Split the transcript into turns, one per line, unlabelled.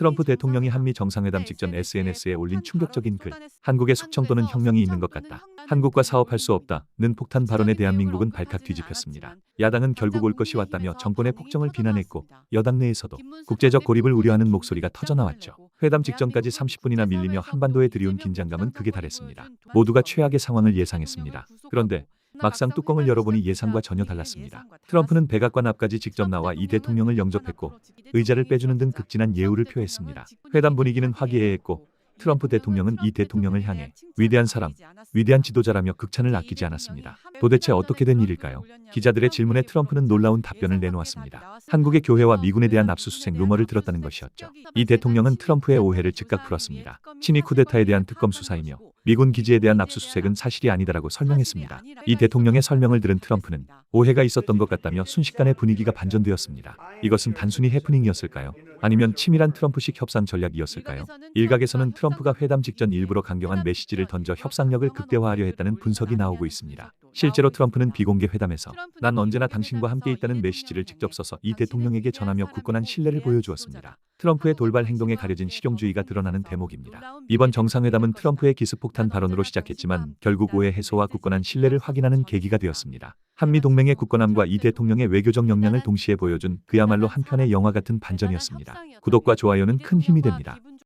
트럼프 대통령이 한미 정상회담 직전 SNS에 올린 충격적인 글. 한국에 숙청 또는 혁명이 있는 것 같다. 한국과 사업할 수 없다는 폭탄 발언에 대한민국은 발칵 뒤집혔습니다. 야당은 결국 올 것이 왔다며 정권의 폭정을 비난했고 여당 내에서도 국제적 고립을 우려하는 목소리가 터져나왔죠. 회담 직전까지 30분이나 밀리며 한반도에 들이운 긴장감은 극에 달했습니다. 모두가 최악의 상황을 예상했습니다. 그런데 막상 뚜껑을 열어보니 예상과 전혀 달랐습니다. 트럼프는 백악관 앞까지 직접 나와 이 대통령을 영접했고 의자를 빼주는 등 극진한 예우를 표했습니다. 회담 분위기는 화기애애했고 트럼프 대통령은 이 대통령을 향해 위대한 사람, 위대한 지도자라며 극찬을 아끼지 않았습니다. 도대체 어떻게 된 일일까요? 기자들의 질문에 트럼프는 놀라운 답변을 내놓았습니다. 한국의 교회와 미군에 대한 압수수색 루머를 들었다는 것이었죠. 이 대통령은 트럼프의 오해를 즉각 풀었습니다. 친위 쿠데타에 대한 특검 수사이며 미군 기지에 대한 압수수색은 사실이 아니다라고 설명했습니다. 이 대통령의 설명을 들은 트럼프는 오해가 있었던 것 같다며 순식간에 분위기가 반전되었습니다. 이것은 단순히 해프닝이었을까요? 아니면 치밀한 트럼프식 협상 전략이었을까요? 일각에서는 트럼프가 회담 직전 일부러 강경한 메시지를 던져 협상력을 극대화하려 했다는 분석이 나오고 있습니다. 실제로 트럼프는 비공개 회담에서 난 언제나 당신과 함께 있다는 메시지를 직접 써서 이 대통령에게 전하며 굳건한 신뢰를 보여주었습니다. 트럼프의 돌발 행동에 가려진 실용주의가 드러나는 대목입니다. 이번 정상회담은 트럼프의 기습폭탄 발언으로 시작했지만 결국 오해 해소와 굳건한 신뢰를 확인하는 계기가 되었습니다. 한미 동맹의 굳건함과 이 대통령의 외교적 역량을 동시에 보여준 그야말로 한편의 영화 같은 반전이었습니다. 구독과 좋아요는 큰 힘이 됩니다.